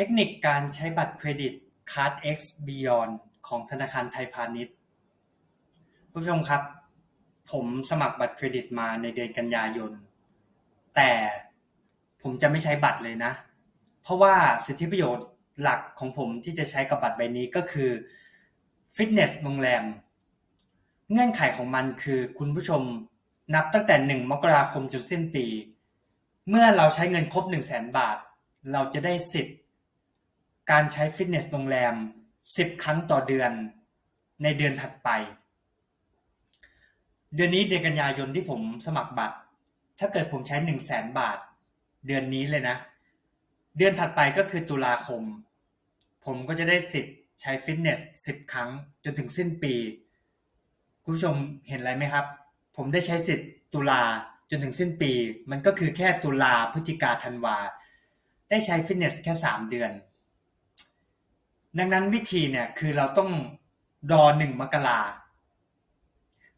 เทคนิคการใช้บัตรเครดิต Card X Beyond ของธนาคารไทยพาณิชย์ผู้ชมครับ ผมสมัครบัตรเครดิตมาในเดือนกันยายน แต่ผมจะไม่ใช้บัตรเลยนะ เพราะว่าสิทธิประโยชน์หลักของผมที่จะใช้กับบัตรใบนี้ก็คือฟิตเนสโรงแรม เงื่อนไขของมันคือคุณผู้ชมนับตั้งแต่ 1 มกราคมจนสิ้นปี เมื่อเราใช้เงินครบ 1 0 0 0 0แบาท เราจะได้สิทธิ์ การใช้ฟิตเนสโรงแรม 10 ครั้งต่อเดือนในเดือนถัดไป เดือนนี้เดือนกันยายนที่ผมสมัครบัตร ถ้าเกิดผมใช้ 1 0 0 0 0แบาท เดือนนี้เลยนะ เดือนถัดไปก็คือตุลาคม ผมก็จะได้สิทธิ์ใช้ฟิตเนส 10 ครั้งจนถึงสิ้นปี คุณผู้ชมเห็นอะไรไหมครับ ผมได้ใช้สิทธิ์ตุลาจนถึงสิ้นปี มันก็คือแค่ตุลาพฤศจิกาธันวา ได้ใช้ฟิตเนสแค่ 3 เดือน ดังนั้นวิธีเนี่ยคือเราต้องรอหนึ่งมกรา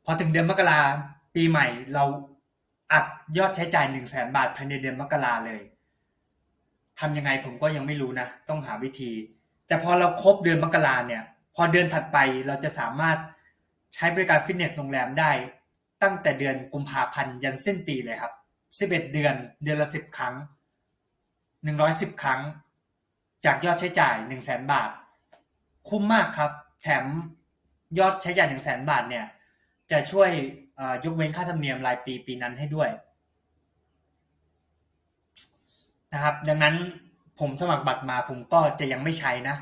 พอถึงเดือนมกราปีใหม่เราอัดยอดใช้จ่าย1 0 0 0 0แสนบาทภายในเดือนมกราเลยทำยังไงผมก็ยังไม่รู้นะ ต้องหาวิธี แต่พอเราครบเดือนมกราเนี่ย พอเดือนถัดไปเราจะสามารถใช้บริการฟิตเนสโรงแรมได้ ตั้งแต่เดือนกุมภาพันธ์ยันสิ้นปีเลยครับ11เดือนเดือนละ10ครั้ง110ครั้ง จากยอดใช้จ่าย1 0 0 0 0แสนบาท คุ้มมากครับ แถมยอดใช้จ่ายหนึ่งแสนบาทเนี่ย จะช่วยยกเว้นค่าธรรมเนียมรายปีปีนั้นให้ด้วยนะครับ ดังนั้นผมสมัครบัตรมาผมก็จะยังไม่ใช้นะ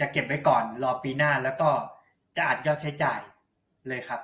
จะเก็บไว้ก่อนรอปีหน้าแล้วก็จะอัดยอดใช้จ่ายเลยครับ